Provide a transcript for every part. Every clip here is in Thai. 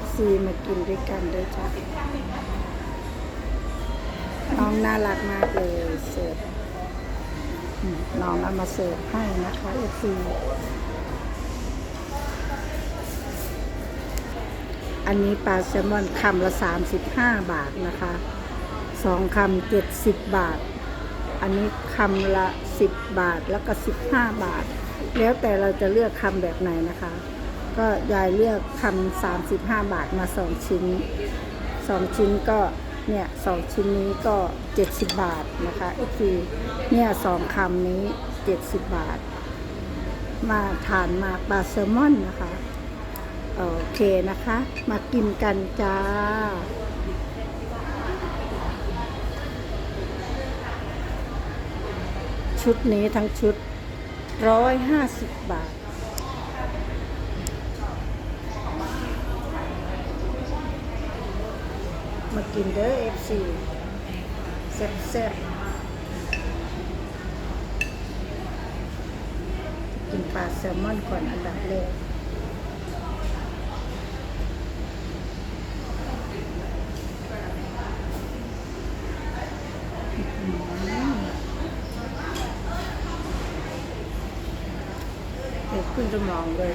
FC มากินด้วยกันด้วยจ้ะน้องน่ารักมากเลยเสิร์ฟน้องเอามาเสิร์ฟให้นะคะ FC อันนี้ปลาแซลมอนคำละ 35 บาทนะคะสองคำ70บบาท อันนี้คำละ10บบาทแล้วก็15บาท แล้วแต่เราจะเลือกคำแบบไหนนะคะ ก็ยายเลือกคำ35บห้าบาทมา2ชิ้น2ชิ้นก็เนี่ยสองชิ้นนี้ก็70บบาทนะคะก็คือเนี่ยสองคำนี้70บาท มาทานมาปลาแซลมอนนะคะโอเคนะคะ มากินกันจ้าชุดนี้ทั้งชุดร้อยห้าสิบบาท มากินเด้อเอฟซีแซ่บๆกินปลาแซลมอนก่อนอันดับแรกเด็กขึ้นสมองเลย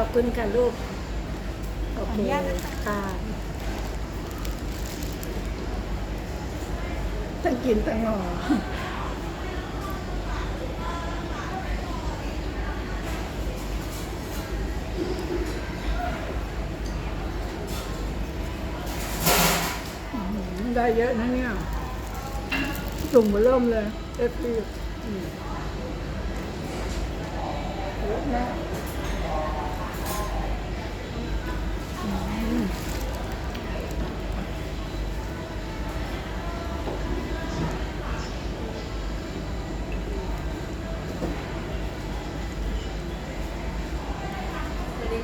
ขอบคุณค่ะลูก โอเคค่ะต้องกินตั้งหอได้เยอะนะเนี่ยจุ่มมาเริ่มเลยเอฟซีเยอะมาก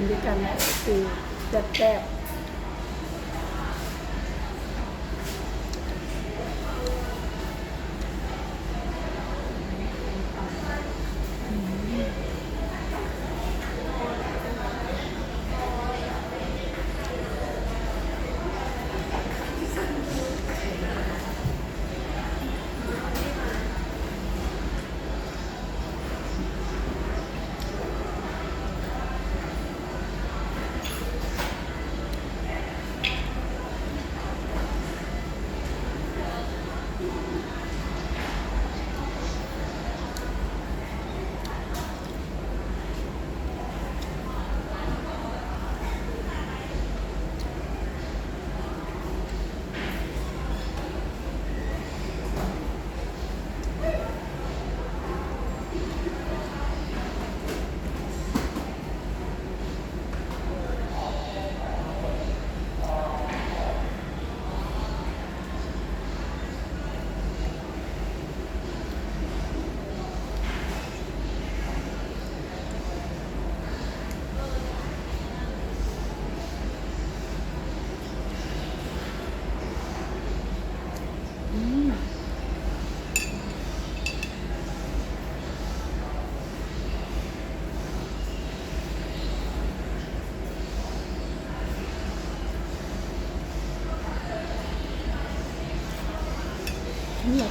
กินด้วยกันนะคือแซ่บ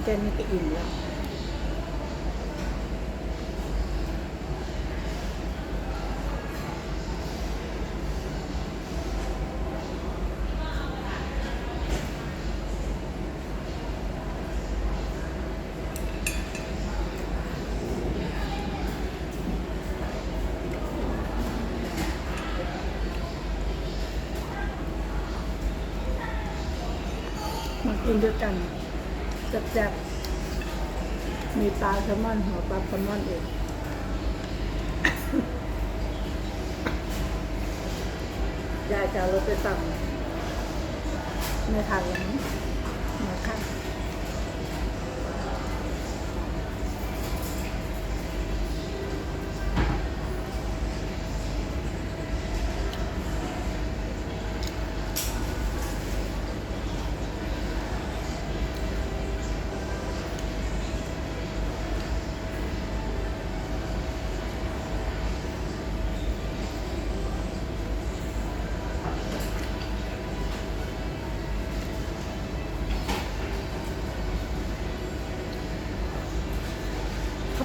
แล้วอยากก็ไม่ได้ดูกินแค่นี้ก็อิ่มแล้วมากินด้วยกัน แซ่บๆ มีปลาแซลมอนหัวปลาแซลมอนเองยายจะเอารถไปสั่งไม่ทันแล้วนะค่ะ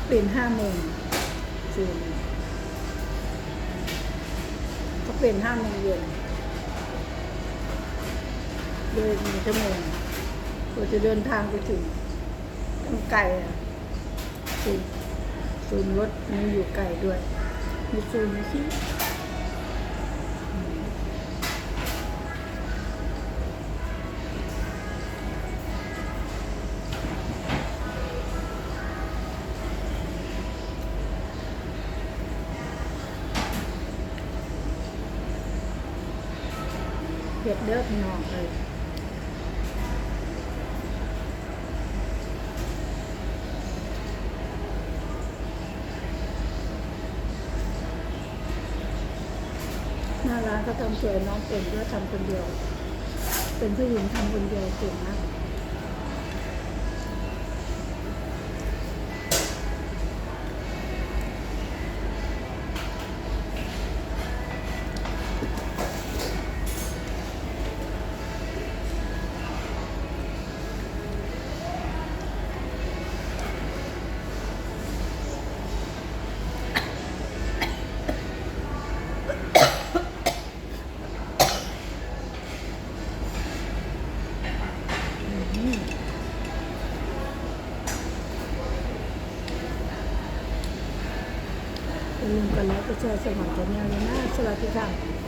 ปลี่ยนห้าโมงคืนเขาเปลี่ยนห้าโมงเย็นเลยหนึ่งชั่วโมงกว่าจะเดินทางไปถึงต้องไกลอะศูนย์ศูนย์รถมันอยู่ไกลด้วย มีศูนย์สิ เผ็ดเด้อพี่น้องเลยหน้าร้านก็ทำสวยน้องเป็นด้วยทำคนเดียว เป็นผู้หญิงทำคนเดียวเก่งมาก อย่าลืมกัน แล้วก็แชร์สมัครใจแนวเลยนะสวัสดีค่ะ